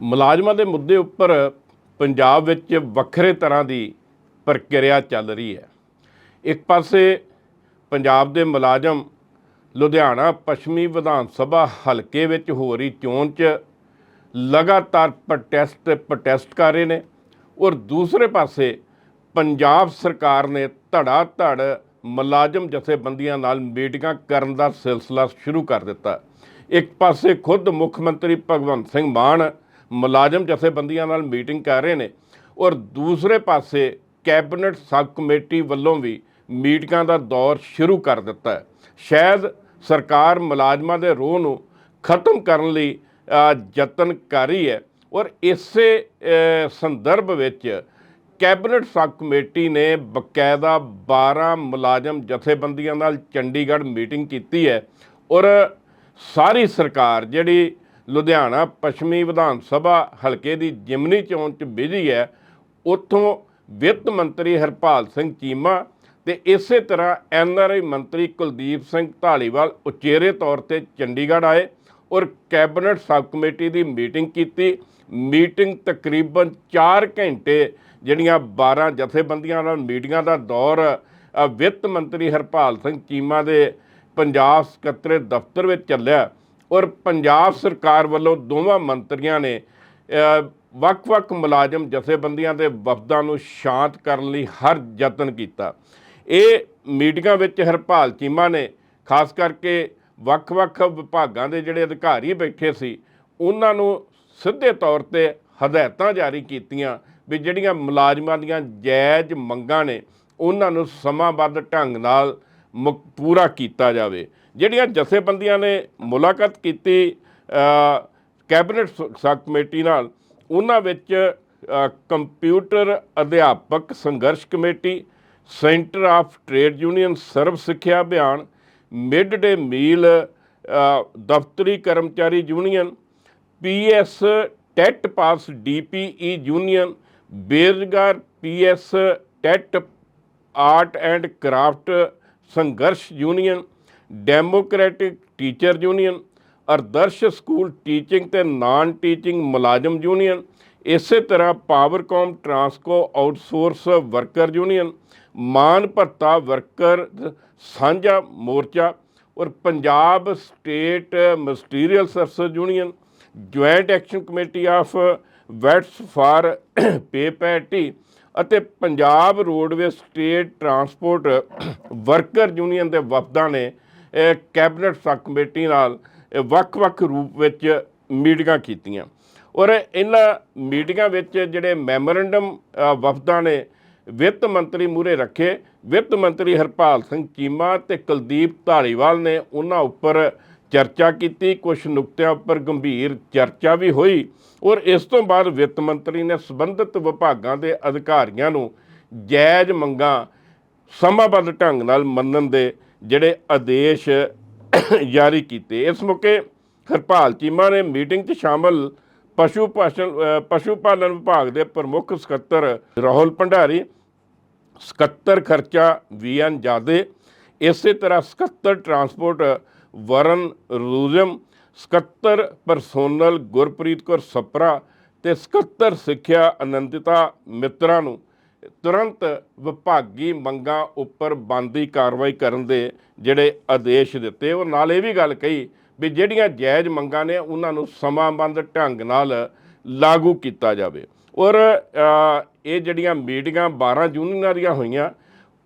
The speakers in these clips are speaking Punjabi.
ਮੁਲਾਜ਼ਮਾਂ ਦੇ ਮੁੱਦੇ ਉੱਪਰ ਪੰਜਾਬ ਵਿੱਚ ਵੱਖਰੇ ਤਰ੍ਹਾਂ ਦੀ ਪ੍ਰਕਿਰਿਆ ਚੱਲ ਰਹੀ ਹੈ। ਇੱਕ ਪਾਸੇ ਪੰਜਾਬ ਦੇ ਮੁਲਾਜ਼ਮ ਲੁਧਿਆਣਾ ਪੱਛਮੀ ਵਿਧਾਨ ਸਭਾ ਹਲਕੇ ਵਿੱਚ ਹੋ ਰਹੀ ਚੋਣ 'ਚ ਲਗਾਤਾਰ ਪ੍ਰੋਟੈਸਟ ਪ੍ਰੋਟੈਸਟ ਕਰ ਰਹੇ ਨੇ ਔਰ ਦੂਸਰੇ ਪਾਸੇ ਪੰਜਾਬ ਸਰਕਾਰ ਨੇ ਧੜਾ ਧੜ ਮੁਲਾਜ਼ਮ ਜਥੇਬੰਦੀਆਂ ਨਾਲ ਮੀਟਿੰਗਾਂ ਕਰਨ ਦਾ ਸਿਲਸਿਲਾ ਸ਼ੁਰੂ ਕਰ ਦਿੱਤਾ। ਇੱਕ ਪਾਸੇ ਖੁਦ ਮੁੱਖ ਮੰਤਰੀ ਭਗਵੰਤ ਸਿੰਘ ਮਾਨ ਮੁਲਾਜ਼ਮ ਜਥੇਬੰਦੀਆਂ ਨਾਲ ਮੀਟਿੰਗ ਕਰ ਰਹੇ ਨੇ। ਔਰ ਦੂਸਰੇ ਪਾਸੇ ਕੈਬਨਿਟ ਸਬ ਕਮੇਟੀ ਵੱਲੋਂ ਵੀ ਮੀਟਿੰਗਾਂ ਦਾ ਦੌਰ ਸ਼ੁਰੂ ਕਰ ਦਿੱਤਾ ਹੈ। ਸ਼ਾਇਦ ਸਰਕਾਰ ਮੁਲਾਜ਼ਮਾਂ ਦੇ ਰੋਹ ਨੂੰ ਖਤਮ ਕਰਨ ਲਈ ਯਤਨ ਕਰ ਰਹੀ ਹੈ। ਔਰ ਇਸੇ ਸੰਦਰਭ ਵਿੱਚ ਕੈਬਨਿਟ ਸਬ ਕਮੇਟੀ ਨੇ ਬਕਾਇਦਾ 12 ਮੁਲਾਜ਼ਮ ਜਥੇਬੰਦੀਆਂ ਨਾਲ ਚੰਡੀਗੜ੍ਹ ਮੀਟਿੰਗ ਕੀਤੀ ਹੈ। ਔਰ ਸਾਰੀ ਸਰਕਾਰ ਜਿਹੜੀ ਲੁਧਿਆਣਾ ਪੱਛਮੀ ਵਿਧਾਨ ਸਭਾ ਹਲਕੇ ਦੀ ਜਿਮਨੀ ਚੋਣ 'ਚ ਬਿਜ਼ੀ ਹੈ। ਉੱਥੋਂ ਵਿੱਤ ਮੰਤਰੀ ਹਰਪਾਲ ਸਿੰਘ ਚੀਮਾ ਤੇ ਇਸੇ ਤਰ੍ਹਾਂ ਐੱਮ ਆਰ ਆਈ ਮੰਤਰੀ ਕੁਲਦੀਪ ਸਿੰਘ ਢਾਲੀਵਾਲ ਉਚੇਰੇ ਤੌਰ ਤੇ ਚੰਡੀਗੜ੍ਹ ਆਏ ਔਰ ਕੈਬਨਿਟ ਸਬ ਕਮੇਟੀ ਦੀ ਮੀਟਿੰਗ ਕੀਤੀ। ਮੀਟਿੰਗ ਤਕਰੀਬਨ 4 ਘੰਟੇ ਜਿਹੜੀਆਂ 12 ਜਥੇਬੰਦੀਆਂ ਨਾਲ ਮੀਟਿੰਗਾਂ ਦਾ ਦੌਰ ਵਿੱਤ ਮੰਤਰੀ ਹਰਪਾਲ ਸਿੰਘ ਚੀਮਾ ਦੇ ਪੰਜਾਬ ਸਕੱਤਰੇ ਦਫ਼ਤਰ ਵਿੱਚ ਚੱਲਿਆ। ਔਰ ਪੰਜਾਬ ਸਰਕਾਰ ਵੱਲੋਂ ਦੋਵਾਂ ਮੰਤਰੀਆਂ ਨੇ ਵੱਖ-ਵੱਖ ਮੁਲਾਜ਼ਮ ਜਥੇਬੰਦੀਆਂ ਦੇ ਵਫਦਾਂ ਨੂੰ ਸ਼ਾਂਤ ਕਰਨ ਲਈ ਹਰ ਯਤਨ ਕੀਤਾ। ਇਹ ਮੀਟਿੰਗਾਂ ਵਿੱਚ ਹਰਪਾਲ ਚੀਮਾ ਨੇ, ਖਾਸ ਕਰਕੇ ਵੱਖ-ਵੱਖ ਵਿਭਾਗਾਂ ਦੇ ਜਿਹੜੇ ਅਧਿਕਾਰੀ ਬੈਠੇ ਸੀ, ਉਹਨਾਂ ਨੂੰ ਸਿੱਧੇ ਤੌਰ ਤੇ ਹਦਾਇਤਾਂ ਜਾਰੀ ਕੀਤੀਆਂ ਵੀ ਜਿਹੜੀਆਂ ਮੁਲਾਜ਼ਮਾਂ ਦੀਆਂ ਜਾਇਜ਼ ਮੰਗਾਂ ਨੇ, ਉਹਨਾਂ ਨੂੰ ਸਮਾਂਬੱਧ ਢੰਗ ਨਾਲ ਮੁਕ- ਪੂਰਾ ਕੀਤਾ ਜਾਵੇ। ਜਿਹੜੀਆਂ ਜਥੇਬੰਦੀਆਂ ਨੇ ਮੁਲਾਕਾਤ ਕੀਤੀ ਕੈਬਨਿਟ ਸਬ ਕਮੇਟੀ ਨਾਲ, ਉਹਨਾਂ ਵਿੱਚ ਕੰਪਿਊਟਰ ਅਧਿਆਪਕ ਸੰਘਰਸ਼ committee, centre of trade union Sarva Shiksha Abhiyan, mid day meal ਦਫ਼ਤਰੀ ਕਰਮਚਾਰੀ union, PS TET pass DPE union, ਬੇਰੁਜ਼ਗਾਰ PS TET art and craft ਸੰਘਰਸ਼ union democratic teacher union Adarsh school teaching ਤੇ ਨਾਨ ਟੀਚਿੰਗ ਮੁਲਾਜ਼ਮ ਯੂਨੀਅਨ ਇਸੇ ਤਰ੍ਹਾਂ Powercom Transco outsource worker union ਮਾਨ ਭੱਤਾ ਵਰਕਰ ਸਾਂਝਾ ਮੋਰਚਾ ਔਰ Punjab state ministerial service union joint action committee of vets for ਪੇਪੈਟੀ ਅਤੇ Punjab roadway state transport worker union ਦੇ ਵਫਦਾਂ ਨੇ ਕੈਬਨਿਟ ਸਬ ਕਮੇਟੀ ਨਾਲ ਵੱਖ-ਵੱਖ ਰੂਪ ਵਿੱਚ ਮੀਟਿੰਗਾਂ ਕੀਤੀਆਂ। ਔਰ ਇਹਨਾਂ ਮੀਟਿੰਗਾਂ ਵਿੱਚ ਜਿਹੜੇ ਮੈਮੋਰੈਂਡਮ ਵਫਦਾਂ ਨੇ ਵਿੱਤ ਮੰਤਰੀ ਮੂਰੇ ਰੱਖੇ। ਵਿੱਤ ਮੰਤਰੀ ਹਰਪਾਲ ਸਿੰਘ ਚੀਮਾ ਤੇ ਕੁਲਦੀਪ ਢਾਲੀਵਾਲ ਨੇ ਉਹਨਾਂ ਉੱਪਰ ਚਰਚਾ ਕੀਤੀ। ਕੁਝ ਨੁਕਤਿਆਂ ਉੱਪਰ ਗੰਭੀਰ ਚਰਚਾ ਵੀ ਹੋਈ। ਔਰ ਇਸ ਤੋਂ ਬਾਅਦ ਵਿੱਤ ਮੰਤਰੀ ਨੇ ਸੰਬੰਧਿਤ ਵਿਭਾਗਾਂ ਦੇ ਅਧਿਕਾਰੀਆਂ ਨੂੰ ਜਾਇਜ਼ ਮੰਗਾਂ ਸਮਾਬੱਧ ਢੰਗ ਨਾਲ ਮੰਨਣ ਦੇ ਜਿਹੜੇ ਆਦੇਸ਼ ਜਾਰੀ ਕੀਤੇ। ਇਸ ਮੌਕੇ ਹਰਪਾਲ ਚੀਮਾ ਨੇ ਮੀਟਿੰਗ 'ਚ ਸ਼ਾਮਲ ਪਸ਼ੂ ਪਾਲਣ ਪਸ਼ੂ ਪਾਲਣ ਵਿਭਾਗ ਦੇ ਪ੍ਰਮੁੱਖ ਸਕੱਤਰ ਰਾਹੁਲ ਭੰਡਾਰੀ, ਸਕੱਤਰ ਖਰਚਾ ਵੀਐਨ ਜਾਦੇ ਇਸੇ ਤਰ੍ਹਾਂ ਸਕੱਤਰ ਟਰਾਂਸਪੋਰਟ ਵਰਨ ਰੂਜ਼ਮ, ਸਕੱਤਰ ਪਰਸੋਨਲ ਗੁਰਪ੍ਰੀਤ ਕੌਰ ਸਪਰਾ ਤੇ ਸਕੱਤਰ ਸਿੱਖਿਆ ਅਨੰਦਿਤਾ ਮਿੱਤਰਾਂ ਨੂੰ ਤੁਰੰਤ ਵਿਭਾਗੀ ਮੰਗਾਂ ਉੱਪਰ ਬੰਦੀ ਕਾਰਵਾਈ ਕਰਨ ਦੇ ਜਿਹੜੇ ਆਦੇਸ਼ ਦਿੱਤੇ, ਉਹ ਨਾਲ ਇਹ ਵੀ ਗੱਲ ਕਹੀ ਵੀ ਜਿਹੜੀਆਂ ਜਾਇਜ਼ ਮੰਗਾਂ ਨੇ, ਉਹਨਾਂ ਨੂੰ ਸਮਾਂਬੰਧ ਢੰਗ ਨਾਲ ਲਾਗੂ ਕੀਤਾ ਜਾਵੇ। ਔਰ ਇਹ ਜਿਹੜੀਆਂ ਮੀਟਿੰਗਾਂ 12 ਯੂਨੀਅਨਾਂ ਦੀਆਂ ਹੋਈਆਂ,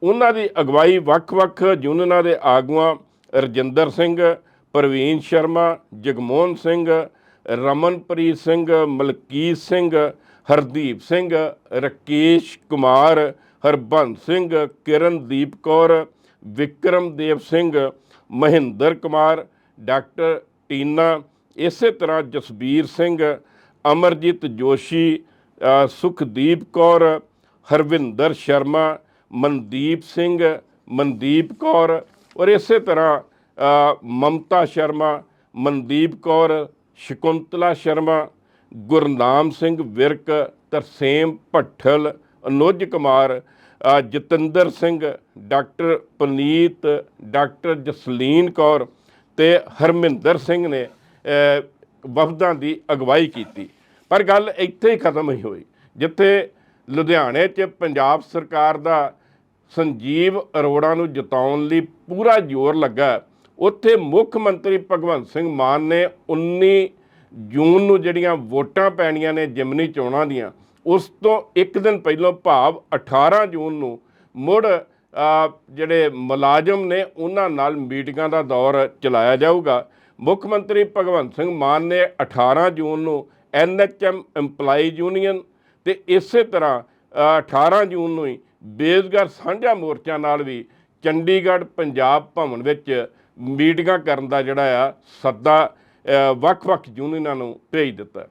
ਉਹਨਾਂ ਦੀ ਅਗਵਾਈ ਵੱਖ-ਵੱਖ ਯੂਨੀਅਨਾਂ ਦੇ ਆਗੂਆਂ ਰਜਿੰਦਰ ਸਿੰਘ, ਪ੍ਰਵੀਨ ਸ਼ਰਮਾ, ਜਗਮੋਹਨ ਸਿੰਘ, ਰਮਨਪ੍ਰੀਤ ਸਿੰਘ, ਮਲਕੀਤ ਸਿੰਘ ਹਰਦੀਪ ਸਿੰਘ, ਰਕੇਸ਼ ਕੁਮਾਰ, ਹਰਬੰਸ ਸਿੰਘ, ਕਿਰਨਦੀਪ ਕੌਰ ਵਿਕਰਮਦੇਵ ਸਿੰਘ, ਮਹਿੰਦਰ ਕੁਮਾਰ, ਡਾਕਟਰ ਟੀਨਾ, ਇਸੇ ਤਰ੍ਹਾਂ ਜਸਬੀਰ ਸਿੰਘ, ਅਮਰਜੀਤ ਜੋਸ਼ੀ ਸੁਖਦੀਪ ਕੌਰ, ਹਰਵਿੰਦਰ ਸ਼ਰਮਾ, ਮਨਦੀਪ ਸਿੰਘ, ਮਨਦੀਪ ਕੌਰ ਔਰ ਇਸੇ ਤਰ੍ਹਾਂ ਮਮਤਾ ਸ਼ਰਮਾ, ਮਨਦੀਪ ਕੌਰ, ਸ਼ਕੁੰਤਲਾ ਸ਼ਰਮਾ ਗੁਰਨਾਮ ਸਿੰਘ ਵਿਰਕ, ਤਰਸੇਮ ਭੱਠਲ, ਅਨੁਜ ਕੁਮਾਰ ਜਤਿੰਦਰ ਸਿੰਘ, ਡਾਕਟਰ ਪਨੀਤ, ਡਾਕਟਰ ਜਸਲੀਨ ਕੌਰ ਤੇ ਹਰਮਿੰਦਰ ਸਿੰਘ ਨੇ ਵਫਦਾਂ ਦੀ ਅਗਵਾਈ ਕੀਤੀ। ਪਰ ਗੱਲ ਇੱਥੇ ਹੀ ਖਤਮ ਹੀ ਹੋਈ, ਜਿੱਥੇ ਲੁਧਿਆਣੇ 'ਚ ਪੰਜਾਬ ਸਰਕਾਰ ਦਾ ਸੰਜੀਵ ਅਰੋੜਾ ਨੂੰ ਜਿਤਾਉਣ ਲਈ ਪੂਰਾ ਜ਼ੋਰ ਲੱਗਾ, ਉੱਥੇ ਮੁੱਖ ਮੰਤਰੀ ਭਗਵੰਤ ਸਿੰਘ ਮਾਨ ਨੇ 19 ਜੂਨ ਨੂੰ ਜਿਹੜੀਆਂ ਵੋਟਾਂ ਪੈਣੀਆਂ ਨੇ ਜਿਮਨੀ ਚੋਣਾਂ ਦੀਆਂ ਉਸ ਤੋਂ ਇੱਕ ਦਿਨ ਪਹਿਲਾਂ ਭਾਵ 18 ਜੂਨ ਨੂੰ ਮੁੜ ਜਿਹੜੇ ਮੁਲਾਜ਼ਮ ਨੇ ਉਹਨਾਂ ਨਾਲ ਮੀਟਿੰਗਾਂ ਦਾ ਦੌਰ ਚਲਾਇਆ ਜਾਊਗਾ। ਮੁੱਖ ਮੰਤਰੀ ਭਗਵੰਤ ਸਿੰਘ ਮਾਨ ਨੇ 18 ਜੂਨ ਨੂੰ ਐਨਐਚਐਮ EMPLOYEE ਯੂਨੀਅਨ ਤੇ ਇਸੇ ਤਰ੍ਹਾਂ ਅ, 18 ਜੂਨ ਨੂੰ ਹੀ ਬੇਜ਼ਗਰ ਸਾਂਝਾ ਮੋਰਚਾ ਨਾਲ ਵੀ ਚੰਡੀਗੜ੍ਹ ਪੰਜਾਬ ਭਵਨ ਵਿੱਚ ਮੀਟਿੰਗਾਂ ਕਰਨ ਦਾ ਜਿਹੜਾ ਆ ਸੱਦਾ ਵੱਖ-ਵੱਖ ਯੂਨੀਅਨਾਂ ਨੂੰ ਭੇਜ ਦਿੱਤਾ